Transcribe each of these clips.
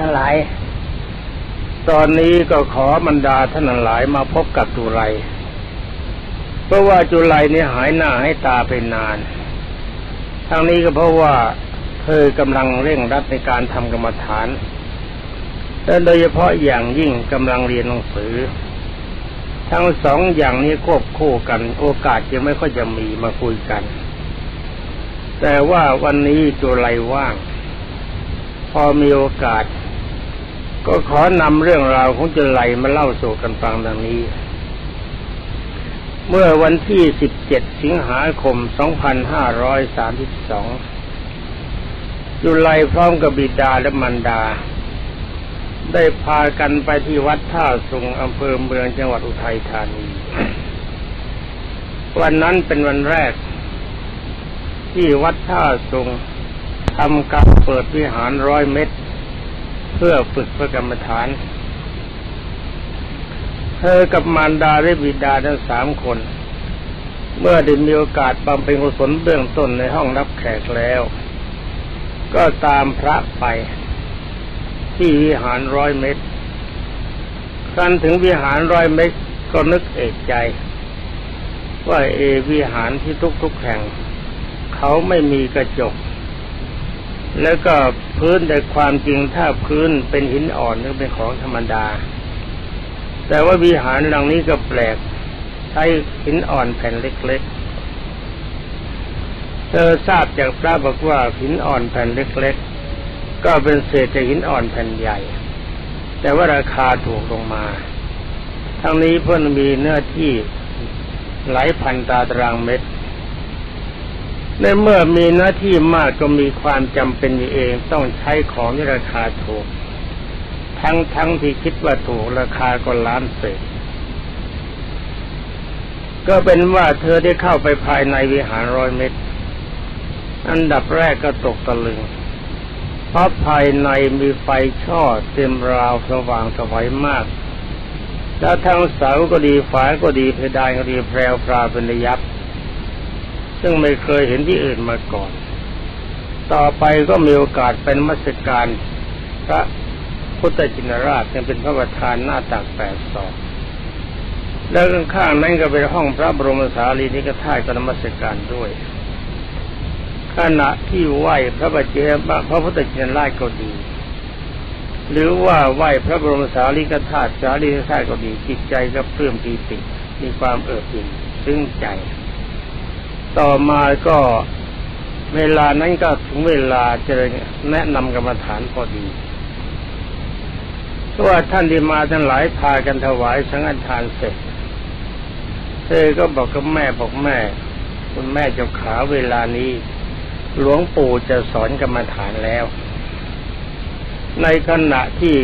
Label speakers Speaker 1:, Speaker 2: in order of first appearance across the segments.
Speaker 1: ทั้งหลาย ตอนนี้ก็ขอบรรดาท่านหลายมาพบกับจุไรเพราะว่าจุไรนี่หายหน้าให้ตาไปนาน ทั้งนี้ก็เพราะว่าเธอกำลังเร่งรัดในการทำกรรมฐานและโดยเฉพาะอย่างยิ่งกำลังเรียนหนังสือ ทั้งสองอย่างนี้ควบคู่กันโอกาสยังไม่ค่อยจะมีมาคุยกัน แต่ว่าวันนี้จุไรว่าง พอมีโอกาส ก็ขอนำเรื่องราวของจุไรมาเล่าสู่กันฟังดังนี้ เมื่อวันที่ 17 สิงหาคม 2532 จุไรพร้อมกับบิดาและมันดา ได้พากันไปที่วัดท่าสุงอำเภอเมืองจังหวัดอุทัยธานี วันนั้นเป็นวันแรก ที่วัดท่าสุงทำการเปิดวิหารร้อยเมตร พื่อฝึกพระกรรมฐาน เธอกับมารดาและบิดาทั้งสามคน เมื่อได้มีโอกาสบำเพ็ญกุศลเบื้องต้นในห้องรับแขกแล้ว ก็ตามพระไป ที่วิหารร้อยเมตรครั้นถึงวิหารร้อยเมตรก็นึกเอกใจ ว่าเอวิหารที่ทุกๆแห่ง เขาไม่มีกระจก แล้วก็พื้นแต่ความจริงถ้าพื้นเป็นหินอ่อนก็เป็นของธรรมดา แต่ว่าวิหารหลังนี้ก็แปลกใช้หินอ่อนแผ่นเล็กๆเธอทราบจากพระบอกว่าหินอ่อนแผ่นเล็ก ๆ ก็เป็นเศษจากหินอ่อนแผ่นใหญ่ แต่ว่าราคาถูกลงมาทั้งนี้เพื่อนมีเนื้อที่หลายพันตาตารางเมตร ในเมื่อมีหน้าที่มากก็มีความจำเป็นเองต้องใช้ของที่ราคาถูก ทั้งทั้งที่คิดว่าถูกราคาก็ล้านเศษก็เป็นว่าเธอได้เข้าไปภายในวิหารร้อยเมตร อันดับแรกก็ตกตะลึง เพราะภายในมีไฟช่อเต็มราวสว่างสวัยมาก แล้วทั้งเสาก็ดีฝาก็ดีเพดานก็ดีแพรวพราเป็นระยับ ซึ่งไม่เคยเห็นที่อื่นมาก่อน ต่อไปก็มีโอกาสเป็นมัสการพระพุทธจินราชยังเป็นพระประธานหน้าตักแปดศอกแล้วข้างๆนั้นก็เป็นห้องพระบรมสารีนิกธาตุกนมัสการด้วยขณะที่ไหว้พระบัจเจพระพุทธจินราชก็ดี หรือว่าไหว้พระบรมสารีกธาตุสารีกธาตุก็ดีจิตใจก็เพิ่มปีติมีความเอิบอิ่มซึ้งใจ ต่อมาก็เวลานั้นก็ถึงเวลาจะแนะนำกรรมฐานพอดีเพราะว่าท่านที่มาทั้งหลายพากันถวายสังฆทานเสร็จ เธอก็บอกกับแม่บอกแม่ คุณแม่เจ้าขาเวลานี้ หลวงปู่จะสอนกรรมฐานแล้ว ในขณะที่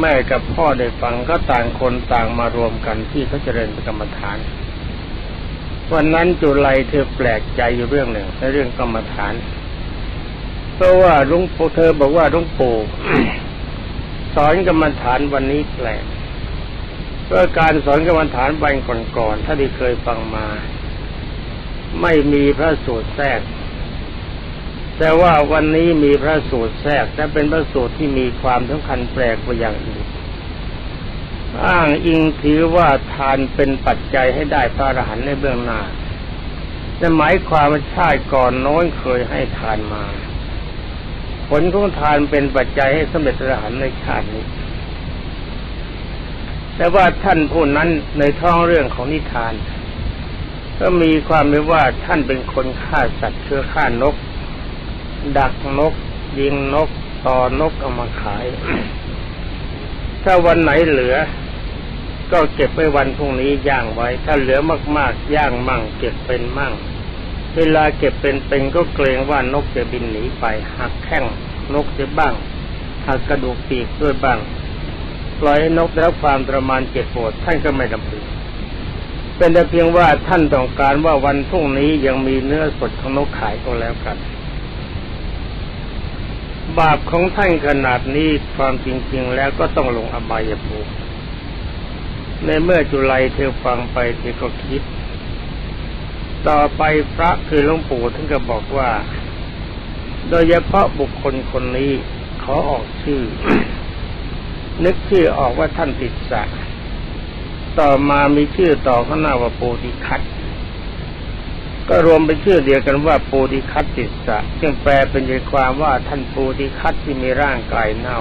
Speaker 1: แม่กับพ่อได้ฟังก็ต่างคนต่างมารวมกันที่เขาเจริญกรรมฐาน วันนั้นจุไลเธอแปลกใจอยู่เรื่องหนึ่งในเรื่องกรรมฐาน เพราะว่าลุงปู่เธอบอกว่าลุงปู่สอนกรรมฐานวันนี้แปลกเพราะการสอนกรรมฐานวันก่อนๆถ้าที่เคยฟังมา ไม่มีพระสูตรแทรก แต่ว่าวันนี้มีพระสูตรแทรกและเป็นพระสูตรที่มีความสำคัญแปลกกว่าอย่างอื่น อ้างอิงถือว่าทานเป็นปัจจัยให้ได้พระอรหันต์ในเบื้องหน้าแต่หมายความว่าชาติก่อนน้นเคยให้ทานมา ผลของทานเป็นปัจจัยให้สำเร็จพระอรหันต์ในชาตินี้ แต่ว่าท่านผู้นั้นในท้องเรื่องของนิทาน ก็มีความเป็นว่าท่านเป็นคนฆ่าสัตว์เชื้อฆ่านก ดักนก ยิงนก ต่อนกเอามาขาย ถ้าวันไหนเหลือ ก็เก็บไว้วันพรุ่งนี้ย่างไว้ ถ้าเหลือมากๆย่างมั่ง เก็บเป็นมั่ง เวลาเก็บเป็นเป็นก็เกรงว่านกจะบินหนีไป หักแข้งนกจะบ้าง หักกระดูกปีกด้วยบ้าง ปล่อยให้นกได้รับความทรมานเจ็บปวดท่านก็ไม่ดำพึงเป็นแต่เพียงว่าท่านต้องการว่าวันพรุ่งนี้ยังมีเนื้อสดของนกขายก็แล้วกันบาปของท่านขนาดนี้ความจริง ๆ แล้วก็ต้องลงอบายภูมิ ในเมื่อจุลัยเธอฟังไปเธอก็คิด ต่อไปพระคือหลวงปู่ท่านก็บอกว่า โดยเฉพาะบุคคลคนนี้ขอออกชื่อ นึกชื่อออกว่าท่านติดสะต่อมามีชื่อต่อข้างหน้าว่าปูติคัตก็รวมเป็นชื่อเดียวกันว่าปูติคัตติดสะจึงแปลเป็นใจความว่าท่านปูติคัตที่มีร่างกายเน่า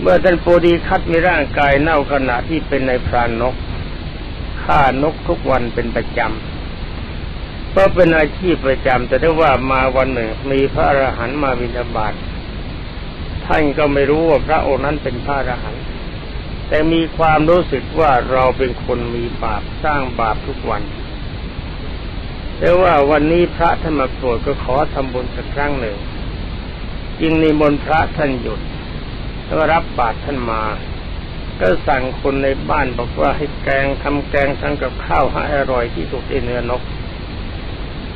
Speaker 1: เมื่อท่านปูติคัตมีร่างกายเน่าขณะที่เป็นในพรานนกฆ่านกทุกวันเป็นประจำเพราะเป็นอาชีพประจำแต่ได้ว่ามาวันหนึ่งมีพระอรหันต์มาบิณฑบาตท่านก็ไม่รู้ว่าพระองค์นั้นเป็นพระอรหันต์แต่มีความรู้สึกว่าเราเป็นคนมีบาปสร้างบาปทุกวันแต่ว่าวันนี้พระท่านมาโปรดก็ขอทำบุญสักครั้งหนึ่ง จึงนิมนต์พระท่านหยุด แล้วรับบาตรท่านมา ก็สั่งคนในบ้านบอกว่าให้แกงทำแกงทั้งกับข้าวให้อร่อยที่สุดในเนื้อนก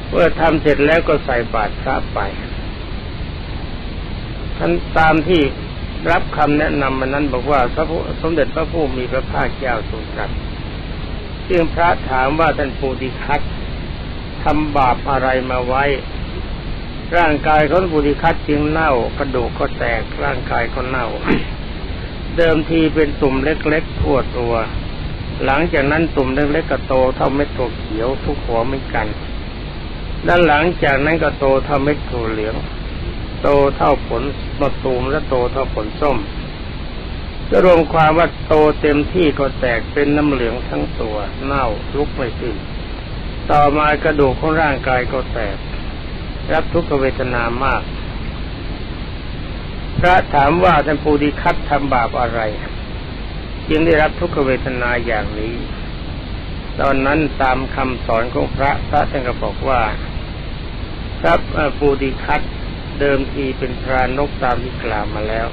Speaker 1: เมื่อทำเสร็จแล้วก็ใส่บาตรพระไปท่านตามที่รับคำแนะนำมานั้นบอกว่าพระสมเด็จพระผู้มีพระภาคเจ้าทรงตรัสจึงพระถามว่าท่านปูติคัตทำบาปอะไรมาไว้ ร่างกายของบุริคัตจึงเน่ากระดูกก็แตกร่างกายก็เน่า เดิมทีเป็นตุ่มเล็กๆทั่วตัว หลังจากนั้นตุ่มเล็กๆก็โตเท่าเม็ดถั่วเขียวทุกหัวไม่กัน ด้านหลังจากนั้นก็โตเท่าเม็ดถั่วเหลือง โตเท่าผลมะตูมและโตเท่าผลส้มจะรวมความว่าโตเต็มที่ก็แตกเป็นน้ำเหลืองทั้งตัว เน่าลุกไม่ขึ้นต่อมากระดูกของร่างกายก็แตก รับทุกขเวทนามาก พระถามว่าท่านปูดีคัดทำบาปอะไร จึงได้รับทุกขเวทนาอย่างนี้ ตอนนั้นตามคำสอนของพระพระท่านก็บอกว่าพระปูดีคัดเดิมทีเป็นพรานกตามที่กล่าวมาแล้ว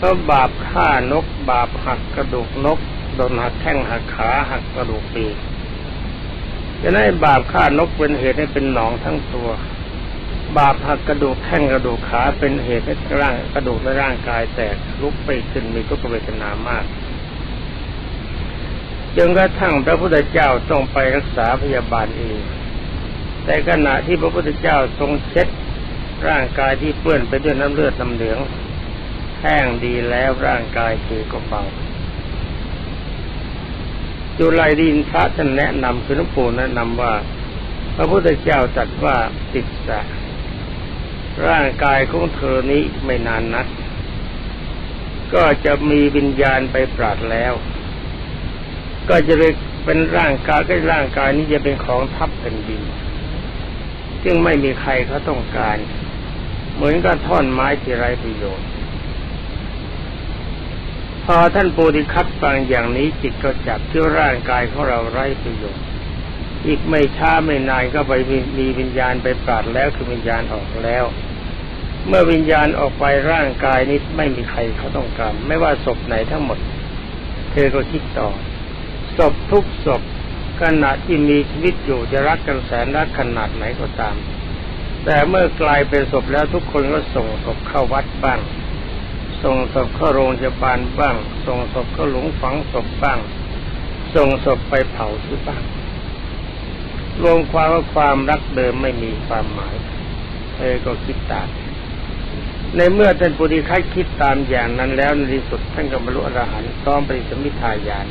Speaker 1: ก็บาปฆ่านก บาปหักกระดูกนกโดนหักแข้งหักขาหักกระดูกปีกจะได้บาปฆ่านกเป็นเหตุให้เป็นหนองทั้งตัว บาปหักกระดูกแข้งกระดูกขาเป็นเหตุให้ร่างกระดูกในร่างกายแตกลุกไปขึ้นมีทุกขเวทนามากจนกระทั่งพระพุทธเจ้าต้องไปรักษาพยาบาลเอง แต่ขณะที่พระพุทธเจ้าทรงเช็ดร่างกายที่เปื้อนไปด้วยน้ำเลือดน้ำเหลืองแห้งดีแล้วร่างกายคือก็เบาจุลัยดินพระท่านแนะนำคือหลวงปู่แนะนำว่า พระพุทธเจ้าตรัสว่าติดสะ ร่างกายของเธอนี้ไม่นานนัก ก็จะมีวิญญาณไปปราดแล้ว ก็จะเป็นร่างกายก็ร่างกายนี้จะเป็นของทับแผ่นดิน ซึ่งไม่มีใครเขาต้องการ เหมือนกับท่อนไม้ที่ไร้ประโยชน์ พอท่านปูติคัดฟังอย่างนี้จิตก็จับเชื่ร่างกายของเราไร้ประโยชน์อีกไม่ช้าไม่นานก็ไปมีวิญญาณไปปราดแล้วคือวิญญาณออกแล้ว เมื่อวิญญาณออกไปร่างกายนี้ไม่มีใครเขาต้องการไม่ว่าศพไหนทั้งหมด เธอก็คิดต่อศพทุกศพขณะที่มีชีวิตอยู่จะรักกันแสนรักขนาดไหนก็ตาม แต่เมื่อกลายเป็นศพแล้วทุกคนก็ส่งศพเข้าวัดบ้าง ส่งศพเข้าโรงพยาบาลบ้าง ส่งศพเข้าหลุมฝังศพบ้าง ส่งศพไปเผาที่บ้างรวมความว่าความรักเดิมไม่มีความหมายเธอก็คิดตาม ในเมื่อท่านปุริคัยคิดตามอย่างนั้นแล้วในที่สุดท่านก็บรรลุอรหันต์พร้อมปริสมิทายาน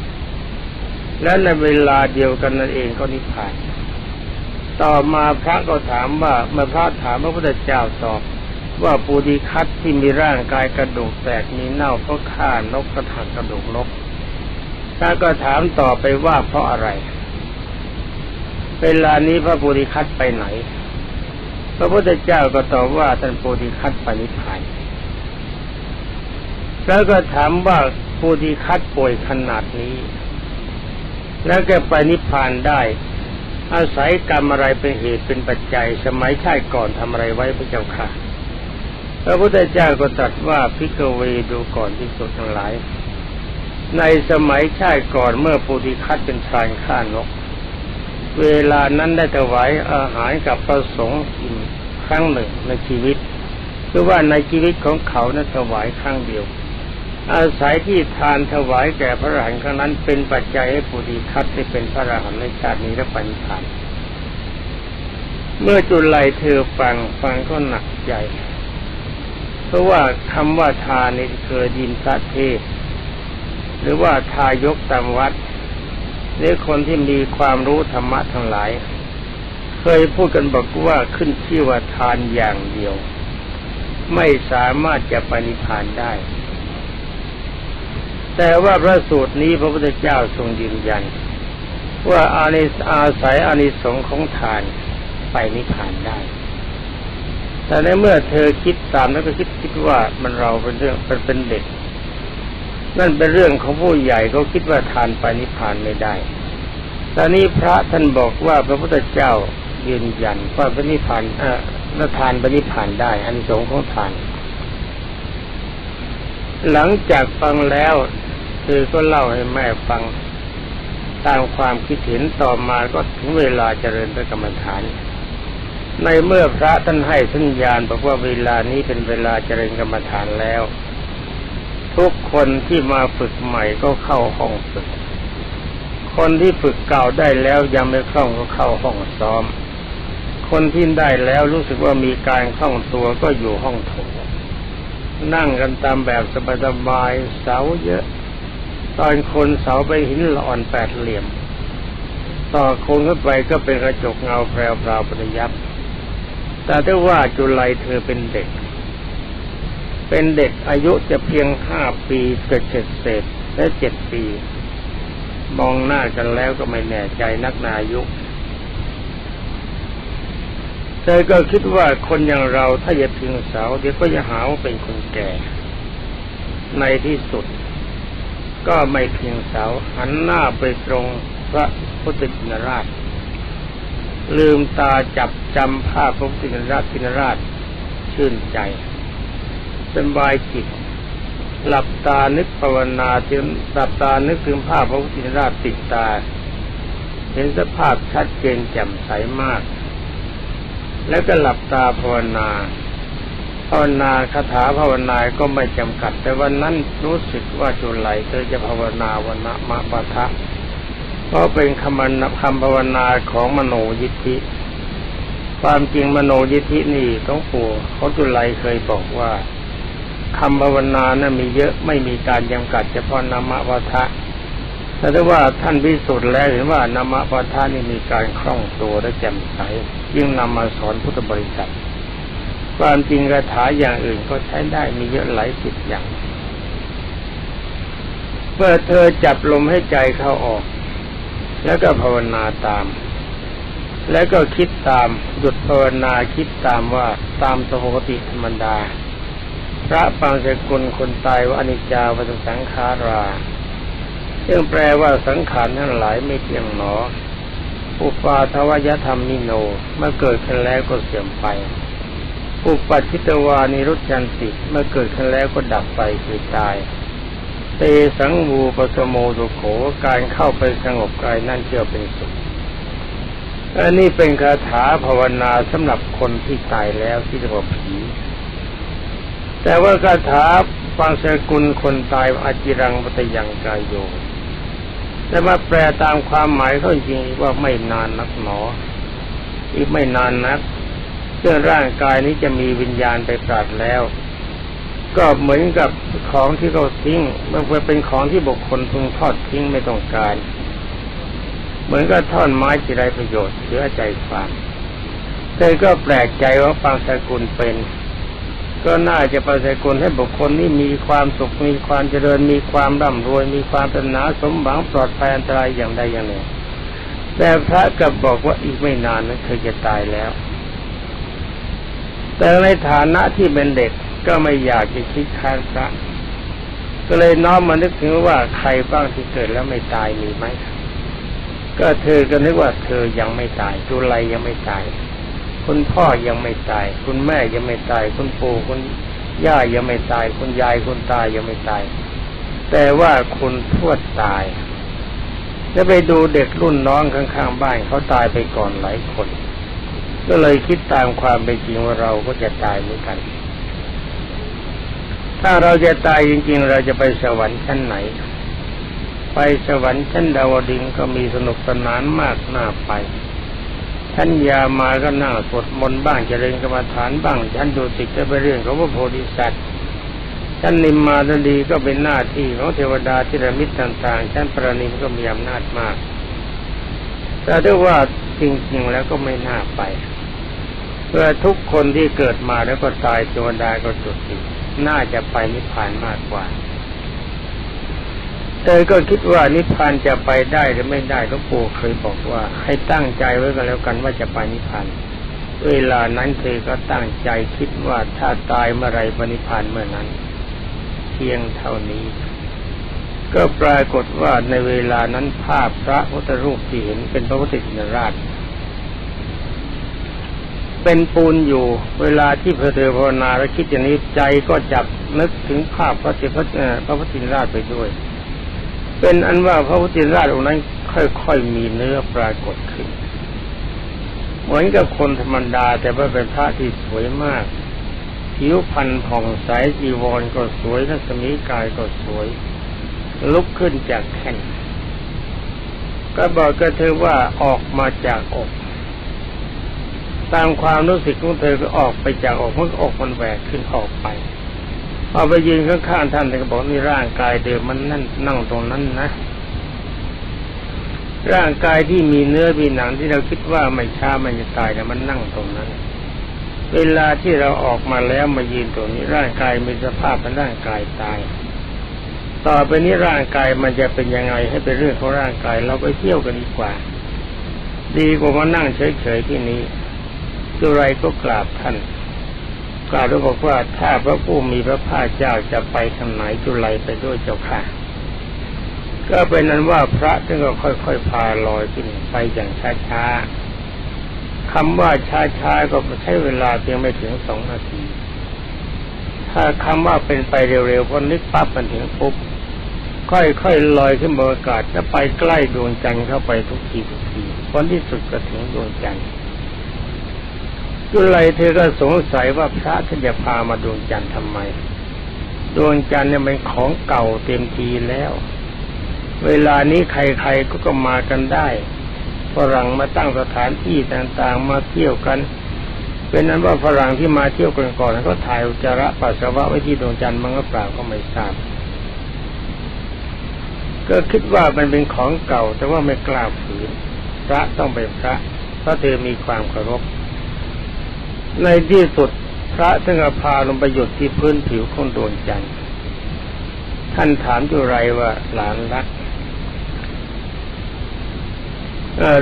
Speaker 1: และในเวลาเดียวกันนั่นเองก็นิพพาน ต่อมาพระก็ถามว่าเมื่อพระถามพระพุทธเจ้าตอบว่าปูดีคัตที่มีร่างกายกระดูกแตกมีเน่าเพราะฆ่านกกระถักกระดูกนกถ้าก็ถามต่อไปว่าเพราะอะไร เวลานี้พระปูดีคัตไปไหน พระพุทธเจ้าก็ตอบว่าท่านปูดีคัตปนิพพานแล้วก็ถามว่าปูดีคัตป่วยขนาดนี้ แล้วแกไปนิพพานได้ อาศัยกรรมอะไรเป็นเหตุเป็นปัจจัย สมัยชาติก่อนทำอะไรไว้พระเจ้าค่ะพระพุทธเจ้าก็ตรัสว่าพิกเวดูก่อนที่สุดทั้งหลาย ในสมัยชาติก่อนเมื่อปุถิคัตเป็นชายฆ่านกเวลานั้นได้ถวายอาหารกับประสงค์กิน ครั้งหนึ่งในชีวิตคือว่าในชีวิตของเขานั้นถวายครั้งเดียว อาศัยที่ทานถวายแก่พระอรหันต์ครั้งนั้น เป็นปัจจัยให้ปุถิคัตได้เป็นพระอรหันต์ในชาตินี้และปัญญาเมื่อจุลัยเธอฟังฟังก็หนักใจ เพราะว่าคำว่าทานนี่เคยดินพระเทศ หรือว่าทายกตามวัดหรือคนที่มีความรู้ธรรมะทั้งหลาย เคยพูดกันบอกว่าขึ้นชื่อว่าทานอย่างเดียว ไม่สามารถจะปณิพานได้ แต่ว่าพระสูตรนี้พระพุทธเจ้าทรงยืนยัน ว่าอานิสอาศัยอานิสงส์ของทานไปนิพพานได้ แต่ในเมื่อเธอคิดตามแล้วก็คิดคิดว่ามันเราเป็นเรื่องเป็นเป็นเด็ก นั่นเป็นเรื่องของผู้ใหญ่เขาคิดว่าทานไปนิพพานไม่ได้ตอนนี้พระท่านบอกว่าพระพุทธเจ้า ยืนยันว่าพระนิพพานเอ่อทานปนิพพานได้อานิสงของทาน หลังจากฟังแล้วเธอก็เล่าให้แม่ฟังตามความคิดเห็นต่อมาก็ถึงเวลาเจริญพระกรรมฐาน ในเมื่อพระท่านให้สัญญาณบอกว่าเวลานี้เป็นเวลาเจริญกรรมฐานแล้ว ทุกคนที่มาฝึกใหม่ก็เข้าห้องฝึก คนที่ฝึกเก่าได้แล้วยังไม่คล่องก็เข้าห้องซ้อม คนที่ได้แล้วรู้สึกว่ามีการคล่องตัวก็อยู่ห้องโถงนั่งกันตามแบบสบายๆเสาเยอะ ตอนคนเสาไปหินละอ่อนแปดเหลี่ยม ต่อโคนขึ้นไปก็เป็นกระจกเงาแพรวพราวปริยับแต่ถ้าว่าจุลัยเธอเป็นเด็ก เป็นเด็กอายุจะเพียงห้าปีเกิดเจ็ดเศษและเจ็ดปี มองหน้ากันแล้วก็ไม่แน่ใจนักนายุเธอก็คิดว่าคนอย่างเราถ้าจะพิงเสาเดี๋ยวก็จะหาว่าเป็นคนแก่ ในที่สุด ก็ไม่เพียงเสาหันหน้าไปตรงพระพุทธจินราช ลืมตาจับจำภาพพระพุทธจินราชจินราชชื่นใจสบายจิต หลับตานึกภาวนาถึงหลับตานึกถึงภาพพระพุทธจินราชติดตา เห็นสภาพชัดเจนแจ่มใสมาก แล้วก็หลับตาภาวนาภาวนาคาถาภาวนาก็ไม่จำกัด แต่วันนั้นรู้สึกว่าจุไหลเธอจะภาวนาวันนะมะปะทะเพราะเป็นคำคำภาวนาของมโนยิทธิ ความจริงมโนยิทธินี่ต้องปู่เขาจุไหลเคยบอกว่าคำภาวนานะ่ะมีเยอะไม่มีการจำกัดเฉพาะนามะวัฏะ แต่ถ้าว่าท่านพิสูจน์แล้วเห็นว่านามวัฏะนี่มีการคล่องตัวและแจ่มใสยิ่งนำมาสอนพุทธบริษัท ความจริงคาถาอย่างอื่นก็ใช้ได้มีเยอะหลายสิบอย่าง เมื่อเธอจับลมให้ใจเข้าออก แล้วก็ภาวนาตาม แล้วก็คิดตามหยุดภาวนาคิดตามว่าตามปกติธรรมดา พระปังสกุลคนตายว่าอนิจจาวัฏสังขารา ซึ่งแปลว่าสังขารทั้งหลายไม่เที่ยงหนอ อุปาทวยธรรมนิโน เมื่อเกิดขึ้นแล้วก็เสื่อมไป อุปัชิตวานิรุจันติเมื่อเกิดขึ้นแล้วก็ดับไปคือตาย เตสังวูปสโมตุโขการเข้าไปสงบกายนั่นเชื่อเป็นสุขอันนี้เป็นคาถาภาวนาสำหรับคนที่ตายแล้วที่เรียกว่าผี แต่ว่าคาถาฟังสกุลคนตายอาจิรังปตยังกายโย แต่มาแปลตามความหมายเขาจริงว่าไม่นานนักหนอ อีกไม่นานนักเรื่องร่างกายนี้จะมีวิญญาณไปปราดแล้ว ก็เหมือนกับของที่เขาทิ้งมันเป็นของที่บุคคลพึงทอดทิ้งไม่ต้องการ เหมือนกับท่อนไม้ที่ไรประโยชน์เชื่อใจฟังเธอก็แปลกใจว่าฟังสกุลเป็น ก็น่าจะประเสกุลให้บุคคลนี้มีความสุขมีความเจริญ มีความร่ำรวย มีความเป็นนาสมหวังปลอดภัยอันตรายอย่างใดอย่างหนึ่งแต่พระกลับบอกว่าอีกไม่นานนั้นเธอจะตายแล้ว แต่ในฐานะที่เป็นเด็กก็ไม่อยากจะคิดค้านพระ ก็เลยน้อมมานึกถึงว่าใครบ้างที่เกิดแล้วไม่ตายมีไหมก็เธอก็นึกว่าเธอยังไม่ตายจุไลยังไม่ตาย คุณพ่อยังไม่ตาย คุณแม่ยังไม่ตาย คุณปู่คุณย่ายังไม่ตาย คุณยายคุณตายยังไม่ตาย แต่ว่าคุณทวดตายจะไปดูเด็กรุ่นน้องข้างๆบ้านเขาตายไปก่อนหลายคน ก็เลยคิดตามความเป็นจริงว่าเราก็จะตายเหมือนกัน ถ้าเราจะตายจริง ๆ เราจะไปสวรรค์ชั้นไหน ไปสวรรค์ชั้นดาวดึงก็มีสนุกสนานมากน่าไป ถฉันยามาก็นั่งสวดมนต์บ้างเจริญกรรมฐานบ้างฉันดูติดจะไปเรื่องของพระโพธิสัตว์ฉันนิมมาตดีก็เป็นหน้าที่ของเทวดาที่ระมิตต่างๆฉันประนิมก็มีอำนาจมาก แต่ถ้าว่าจริงๆแล้วก็ไม่น่าไป เพื่อทุกคนที่เกิดมาแล้วก็ตายเทวดาก็จุติน่าจะไปนิพพานมากกว่า เธอก็คิดว่านิพพานจะไปได้หรือไม่ได้หลวงปู่เคยบอกว่า ให้ตั้งใจไว้กันแล้วกันว่าจะไปนิพพานเวลานั้นเธอก็ตั้งใจคิดว่าถ้าตายเมื่อไรปนิพพานเมื่อนั้น เพียงเท่านี้ ก็ปรากฏว่าในเวลานั้นภาพพระพุทธรูปที่เห็นเป็นพระพุทธชินราช เป็นปูนอยู่ เวลาที่เพอเธอภาวนาและคิดอย่างนี้ใจก็จับนึกถึงภาพพระเจ้าพระพุทธชินราชไปด้วย เป็นอันว่าพระพุทธราชองค์นั้น ค่อยๆมีเนื้อปรากฏขึ้น เหมือนกับคนธรรมดา แต่ว่าเป็นพระที่สวยมาก ผิวพรรณผ่องใสจีวรก็สวยทัศมีกายก็สวย ลุกขึ้นจากแท่นก็บอกกับเธอว่าออกมาจากอก ตามความรู้สึกของเธอก็ออกไปจากอกเมื่ออกมันแหวกขึ้นออกไป พอาไปยืนข้างๆท่านท่านก็บอกนี่ร่างกายเดิมมันนั่นนั่งตรงนั้นนะ ร่างกายที่มีเนื้อมีหนังที่เราคิดว่าไม่ช้ามันจะตายแต่มันนั่งตรงนั้น เวลาที่เราออกมาแล้วมายืนตรงนี้ ร่างกายมีสภาพเป็นร่างกายตาย ต่อไปนี้ร่างกายมันจะเป็นยังไงให้เป็นเรื่องของร่างกาย เราไปเที่ยวกันดีกว่า ดีกว่ามานั่งเฉยๆที่นี้จุไรก็กราบท่าน กล่าวด้วยบอกว่าถ้าพระผู้มีพระภาคเจ้าจะไปทางไหนจุลัยไปด้วยเจ้าค่ะ ก็เป็นนั้นว่าพระท่านก็ค่อยๆพาลอยขึ้นไปอย่างช้าๆคำว่าช้าๆก็ใช้เวลาเพียงไม่ถึงสองนาที ถ้าคำว่าเป็นไปเร็วๆพอนึกปั๊บมันถึงปุ๊บค่อยๆลอยขึ้นบนอากาศจะไปใกล้ดวงจันทร์เข้าไปทุกทีทุกทีผลที่สุดก็ถึงดวงจันทร์ ก็เลยเธอก็สงสัยว่าพระท่านจะพามาดวงจันทร์ทำไม ดวงจันทร์เนี่ยเป็นของเก่าเต็มทีแล้ว เวลานี้ใครๆก็ก็มากันได้ฝรั่งมาตั้งสถานที่ต่างๆมาเที่ยวกันเป็นนั้นว่าฝรั่งที่มาเที่ยวกันก่อนเขาถ่ายอุจจาระปัสสาวะไว้ที่ดวงจันทร์มั้งหรือเปล่าก็ไม่ทราบ ก็คิดว่ามันเป็นของเก่าแต่ว่าไม่กล้าฝืนพระต้องเป็นพระเพราะเธอมีความเคารพ ในที่สุดพระท่านก็พาลงไปหยุดที่พื้นผิวของดวงจันทร์ท่านถามจุไรว่าหลานรัก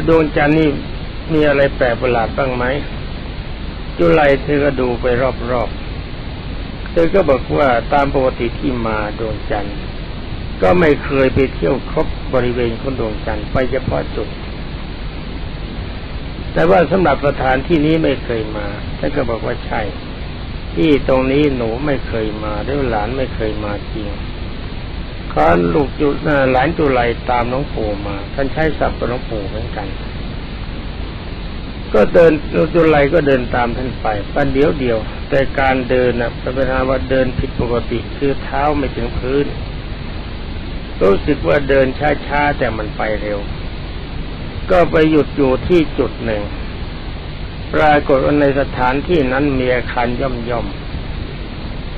Speaker 1: ดวงจันทร์นี่มีอะไรแปลกประหลาดบ้างไหมจุไรเธอก็ดูไปรอบๆ เธอก็บอกว่าตามปกติที่มาดวงจันทร์ก็ไม่เคยไปเที่ยวครบบริเวณของดวงจันทร์ไปเฉพาะจุด แต่ว่าสำหรับสถานที่นี้ไม่เคยมาท่านก็บอกว่าใช่ ที่ตรงนี้หนูไม่เคยมาด้วยหลานไม่เคยมาจริงขอลูกจุหลานจุไลตามน้องปู่มา ท่านใช้ศัพท์กับน้องปู่เหมือนกัน ก็เดินลูกจุไลก็เดินตามท่านไปปันเดียวเดียว แต่การเดินนะเป็นอาว่าเดินผิดปกติคือเท้าไม่ถึงพื้น รู้สึกว่าเดินช้าๆแต่มันไปเร็ว ก็ไปหยุดอยู่ที่จุดหนึ่ง ปรากฏว่าในสถานที่นั้นมีอาคารย่อมย่อม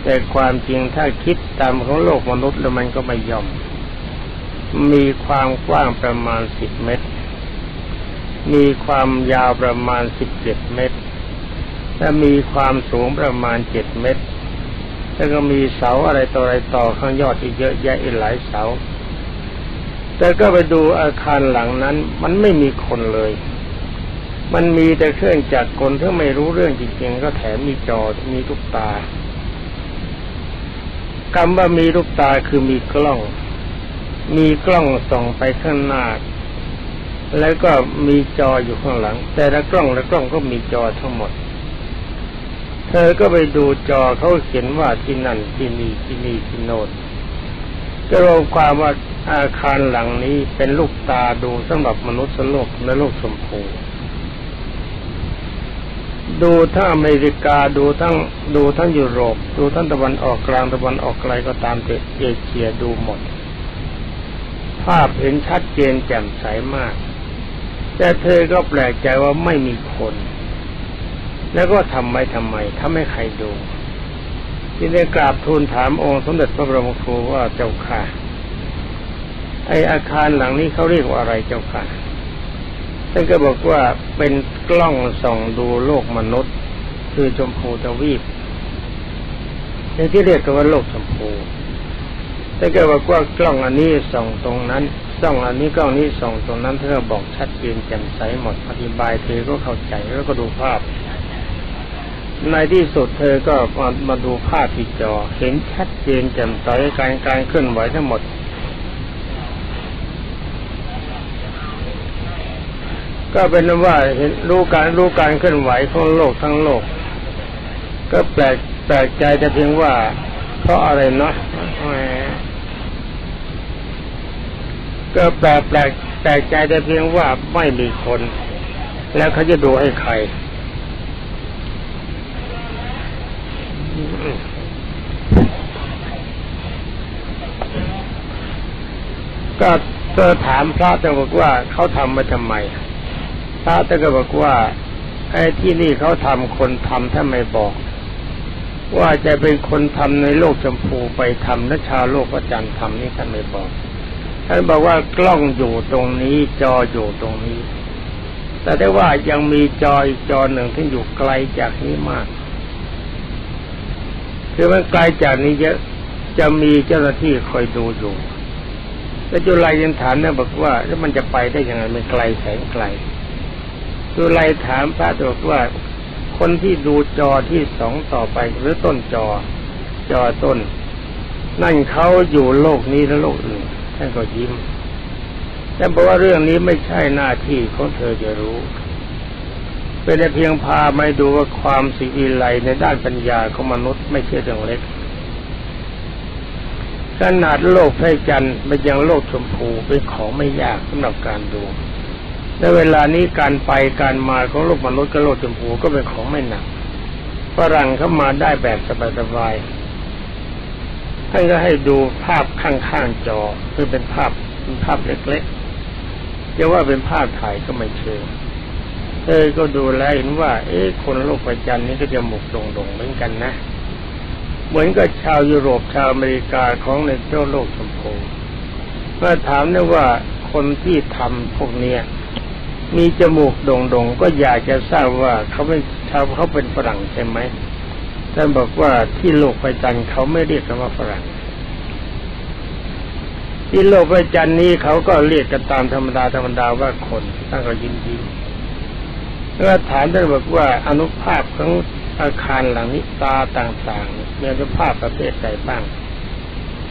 Speaker 1: แต่ความจริงถ้าคิดตามของโลกมนุษย์แล้วมันก็ไม่ย่อม มีความกว้างประมาณสิบเมตร มีความยาวประมาณสิบเจ็ดเมตร และมีความสูงประมาณเจ็ดเมตร แล้วก็มีเสาอะไรต่ออะไรต่อข้างยอดอีกเยอะแยะอีกหลายเสา แต่ก็ไปดูอาคารหลังนั้น มันไม่มีคนเลย มันมีแต่เครื่องจักรกลที่ไม่รู้เรื่องจริงๆ ก็แถมมีจอ มีลูกตา คำว่ามีลูกตาคือมีกล้อง มีกล้องส่องไปข้างหน้า แล้วก็มีจออยู่ข้างหลัง แต่ละกล้องละกล้องก็มีจอทั้งหมด เธอก็ไปดูจอเขาเขียนว่าที่นั่นที่นี่ที่นี่ที่โน่น จะรวมความว่าอาคารหลังนี้เป็นลูกตาดูสำหรับมนุษย์โลกและโลกชมพูดูทั้งอเมริกาดูทั้งดูทั้งยุโรป ดูทั้งตะวันออกกลางตะวันออกไกลก็ตามเเอเชียดูหมด ภาพเห็นชัดเจนแจ่มใสมาก แต่เธอก็แปลกใจว่าไม่มีคน แล้วก็ทำไมทำไมถ้าไม่ใครดู จึงได้กราบทูลถามองค์สมเด็จพระบรมครูว่าเจ้าค่ะ ไออาคารหลังนี้เขาเรียกว่าอะไรเจ้าค่ะท่านก็บอกว่าเป็นกล้องส่องดูโลกมนุษย์ คือชมพูทวีปอย่างที่เรียกกันว่าโลกชมพูท่านก็บอกว่ากล้องอันนี้ส่องตรงนั้นส่องอันนี้กล้องนี้ส่องตรงนั้นเธอบอกชัดเจนแจ่มใสหมดอธิบายเธอก็เข้าใจแล้วก็ดูภาพ ในที่สุดเธอก็มามาดูภาพที่จอ เห็นชัดเจนแจ่มใสการการเคลื่อนไหวทั้งหมด ก็เป็นว่าเห็นรู้การรู้การเคลื่อนไหวของโลกทั้งโลก ก็แปลกแปลกใจแต่เพียงว่า เพราะอะไรเนาะก็แปลกแปลกแปลกใจแต่เพียงว่าไม่มีคน แล้วเขาจะดูให้ใคร ก็เธอถามพระจะบอกว่าเขาทำมาทำไม พระจะก็บอกว่าไอ้ที่นี่เขาทำคนทำถ้าไม่บอก ว่าจะเป็นคนทำในโลกชมพูไปทำนัชชาโลกประจันทร์ทำนี่ท่านไม่บอกท่านบอกว่ากล้องอยู่ตรงนี้จออยู่ตรงนี้ แต่ได้ว่ายังมีจออีกจอหนึ่งที่อยู่ไกลจากนี้มากคือมันไกลจากนี้เยอะจะมีเจ้าหน้าที่คอยดูอยู่ แล้วจุลัยยังถามเนี่ยบอกว่า แล้วมันจะไปได้ยังไงมันไกลแสนไกลจุลัยถามพระบอกว่า คนที่ดูจอที่สองต่อไปหรือต้นจอ จอต้น นั่นเขาอยู่โลกนี้และโลกอื่นท่านก็ยิ้มแต่บอกว่าเรื่องนี้ไม่ใช่หน้าที่ของเธอจะรู้เป็นแต่เพียงพาไม่ดูว่าความสิวิไลในด้านปัญญาของมนุษย์ไม่ใช่เรื่องเล็ก ขนาดโลกไพจันทร์เป็นยังโลกชมพูเป็นของไม่ยากสำหรับการดูในเวลานี้การไปการมาของโลกมนุษย์กับโลกชมพูก็เป็นของไม่หนักฝรั่งเข้ามาได้แบบสบายๆท่านก็ให้ดูภาพข้างๆจอคือเป็นภาพเป็นภาพเล็กๆจะว่าเป็นภาพถ่ายก็ไม่เชิงเธอก็ดูแลเห็นว่า เอ๊ะคนโลกประจันนี้ก็จะหมกดงๆเหมือนกันนะ เหมือนกับชาวยุโรปชาวอเมริกาของในเจ้าโลกชมพูเมื่อถามนี่ยว่าคนที่ทำพวกเนี้ยมีจมูกโด่งๆก็อยากจะทราบว่าเขาเป็นชาวเขาเป็นฝรั่งใช่ไหมท่านบอกว่าที่โลกไปจันทร์เขาไม่เรียกกันว่าฝรั่ง ที่โลกไปจันทร์นี้เขาก็เรียกกันตามธรรมดาธรรมดาว่าคนตั้งก็ยิ้มยิ้มแล้วถามท่านบอกว่าอนุภาพของ อาคารหลังนี้ตาต่างๆ มีอนุภาพประเภทใดบ้าง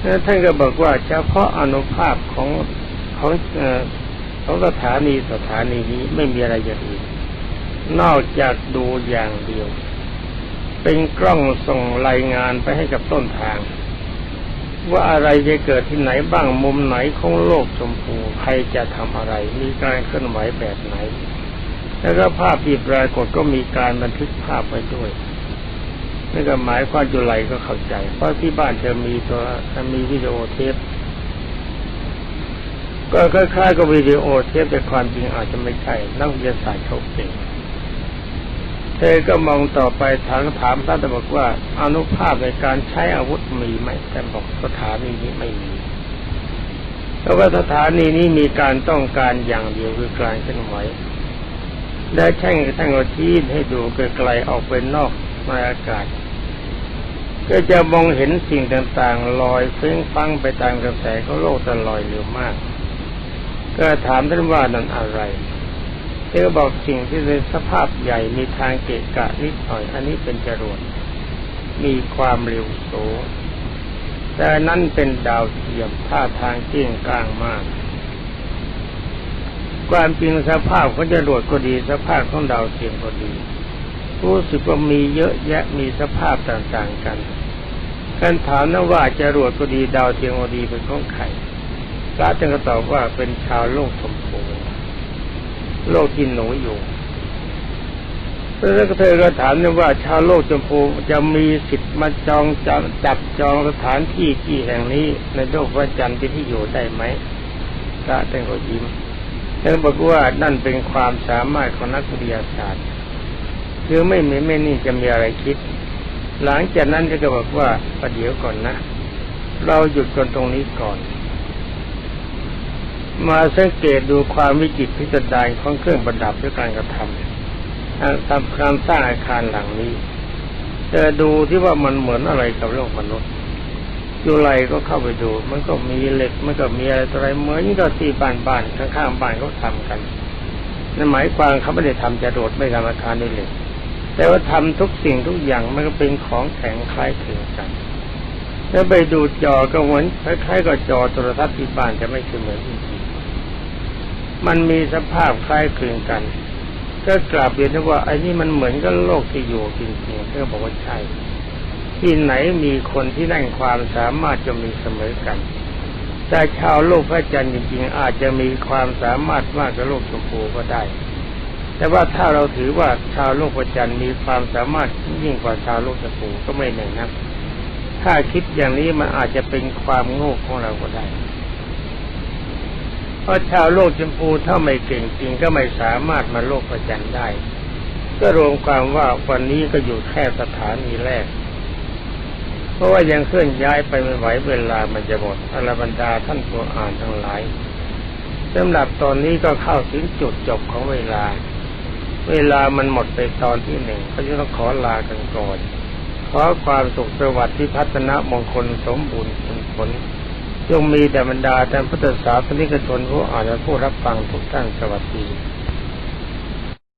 Speaker 1: แล้วท่านก็บอกว่าเฉพาะอนุภาพของของของสถานีสถานีนี้ไม่มีอะไรอย่างอื่นนอกจากดูอย่างเดียว เป็นกล้องส่งรายงานไปให้กับต้นทาง ว่าอะไรจะเกิดที่ไหนบ้างมุมไหนของโลกชมพูใครจะทำอะไร มีการเคลื่อนไหวแบบไหน แล้วก็ภาพที่ปรากฏก็มีการบันทึกภาพไว้ด้วยนี่ก็หมายความจุไลก็เข้าใจ เพราะที่บ้านจะมีตัวมีวิดีโอเทปก็คล้ายๆกับวิดีโอเทปแต่ความจริงอาจจะไม่ใช่นักวิทยาศาสตร์เขาเก่งเธอก็มองต่อไปถามถามท่านบอกว่าอนุภาพในการใช้อาวุธมีไหมแต่บอกสถานีนี้ไม่มีเพราะว่าสถานีนี้มีการต้องการอย่างเดียวคือการเคลื่อนไหว และแช่งท่านก็ชี้ให้ดูไกลๆออกไปนอกในอากาศ ก็จะมองเห็นสิ่งต่างๆ ลอยเฟ้งฟังไปตามกระแสของโลกตลอยเร็วมาก ก็ถามท่านว่านั่นอะไรเธอบอกสิ่งที่เป็นสภาพใหญ่มีทางเกะกะนิดหน่อย อันนี้เป็นจรวดมีความเร็วสูงแต่นั้นเป็นดาวเทียมท่าทางเกี่ยงกลางมาก ความจริงสภาพของจรวดก็ดีสภาพของดาวเทียมก็ดี รู้สึกว่ามีเยอะแยะมีสภาพต่างๆกันการถามนั้นว่าจรวดก็ดีดาวเทียมก็ดีเป็นของใครพระจึงก็ตอบว่าเป็นชาวโลกชมพูโลกที่หนูอยู่แล้วเธอก็ถามนว่า ชาวโลกจมพูจะมีสิทธิ์มาจองจับจับจองสถานที่กี่แห่งนี้ ในโลกพระจันทร์ที่ที่อยู่ได้ไหมพระท่านก็ยิ้ม เธอบอกว่านั่นเป็นความสามารถของนักวิทยาศาสตร์ คือไม่มีไม่นี่จะมีอะไรคิด หลังจากนั้นก็บอกว่าประเดี๋ยวก่อนนะ เราหยุดกันตรงนี้ก่อน มาสังเกตดูความวิจิตพิสดารของเครื่องประดับด้วยการกระทำทำการสร้างอาคารหลังนี้จะดูที่ว่ามันเหมือนอะไรกับโลกมนุษย์ อยู่ไรก็เข้าไปดู มันก็มีเหล็กมันก็มีอะไรอะไรเหมือนกับที่บ้านบ้านข้างๆบ้านเขาทากันนั่นหมายความเขาไม่ได้ทำจะโดดไม่ทำอาคารด้วยเหล็กแต่ว่าทำทุกสิ่งทุกอย่างมันก็เป็นของแข็งคล้ายคลึงกันถ้าไปดูจอก็เหมือนคล้ายๆกับจอโทรทัศน์ที่บ้านจะไม่คือเหมือนจริงมันมีสภาพคล้ายคลึงกัน ก็กราบเรียนว่าไอ้นี่มันเหมือนกับโลกที่อยู่จริงๆเธอบอกว่าใช่ ที่ไหนมีคนที่นั่งความสามารถจะมีเสมอกัน แต่ชาวโลกพระจันทร์จริงๆ อาจจะมีความสามารถมากกว่าโลกชมพูก็ได้ แต่ว่าถ้าเราถือว่าชาวโลกพระจันทร์มีความสามารถยิ่งกว่าชาวโลกชมพูก็ไม่แน่นักถ้าคิดอย่างนี้มันอาจจะเป็นความโง่ของเราก็ได้ เพราะชาวโลกชมพูถ้าไม่เก่งจริงก็ไม่สามารถมาโลกพระจันทร์ได้ ก็รวมความว่าวันนี้ก็อยู่แค่สถานีแรก เพราะว่ายังเคลื่อนย้ายไปไม่ไหวเวลามันจะหมดอรบรรดาท่านผู้อ่านทั้งหลายสำหรับตอนนี้ก็เข้าถึงจุดจบของเวลา เวลามันหมดไปตอนที่หนึ่งก็จะต้องขอลากันก่อนขอความสุขสวัสดิ์ที่พัฒนามงคลสมบูรณ์ผลผลจงมีแด่บรรดาท่านพุทธศาสนิกชนผู้อ่านและผู้รับฟังทุกท่านสวัสดี